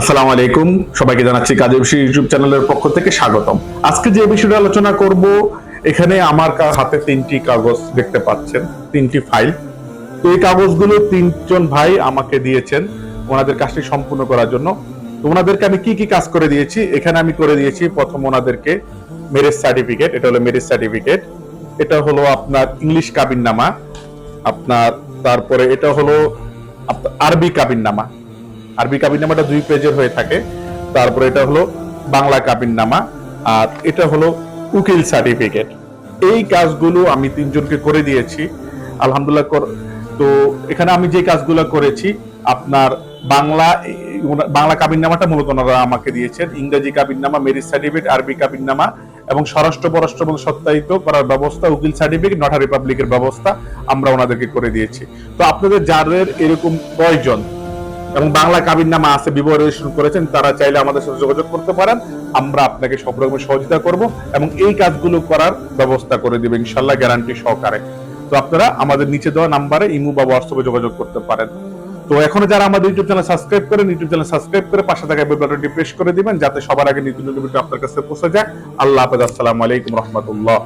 আসসালামু আলাইকুম। সবাইকে জানাচ্ছি কাজী বিশি ইউটিউব চ্যানেলের পক্ষ থেকে স্বাগতম। আজকে যে বিষয়টা আলোচনা করব, এখানে আমার হাতে তিনটি কাগজ দেখতে পাচ্ছেন, তিনটি ফাইল। তো এই কাগজগুলো তিনজন ভাই আমাকে দিয়েছেন ওনাদের কাজটি সম্পূর্ণ করার জন্য। তো ওনাদেরকে আমি কি কি কাজ করে দিয়েছি, এখানে আমি করে দিয়েছি প্রথম ওনাদেরকে মেরেজ সার্টিফিকেট এটা হলো মেরেজ সার্টিফিকেট এটা হলো আপনার ইংলিশ কাবিননামা, আপনার তারপরে এটা হলো আরবি কাবিননামা। আরবি কাবিননামাটা দুই পেজের হয়ে থাকে। তারপরে এটা হলো বাংলা কাবিননামা, আর এটা হলো উকিল সার্টিফিকেট। এই কাজগুলো আমি তিনজনকে করে দিয়েছি, আলহামদুলিল্লাহ তো এখানে আমি যে কাজগুলো করেছি, আপনার বাংলা বাংলা কাবিননামাটা মূলত ওনারা আমাকে দিয়েছেন। ইংরেজি কাবিননামা, মেরিট সার্টিফিকেট, আরবি কাবিননামা, এবং স্বরাষ্ট্র, পররাষ্ট্র এবং সত্যায়িত করার ব্যবস্থা, উকিল সার্টিফিকেট নটা রিপাবলিকের ব্যবস্থা আমরা ওনাদেরকে করে দিয়েছি। তো আপনাদের যাদের এরকম প্রয়োজন এবং বাংলা কাবির নামা আছে রেজিস্ট্রেশন করেছেন, তারা চাইলে আমাদের সাথে যোগাযোগ করতে পারেন। আমরা আপনাকে সব রকমের সহযোগিতা করব এবং এই কাজগুলো করার ব্যবস্থা করে দেবে ইনশাল্লাহ গ্যারান্টি সহকারে। তো আপনারা আমাদের নিচে দেওয়া নাম্বারে ইমু বা হোয়াটসঅ্যাপে যোগাযোগ করতে পারেন। তো এখনও যারা আমাদের ইউটিউব চ্যানেল সাবস্ক্রাইব করেন ইউটিউব চ্যানেল সাবস্ক্রাইব করে পাশে থাকা বেল বাটনটি প্রেস করে দিবেন, যাতে সবার আগে নতুন নতুন ভিডিও আপনার কাছে পৌঁছে যায়। আল্লাহ হাফেজ, আসসালামু আলাইকুম রহমতুল্লাহ।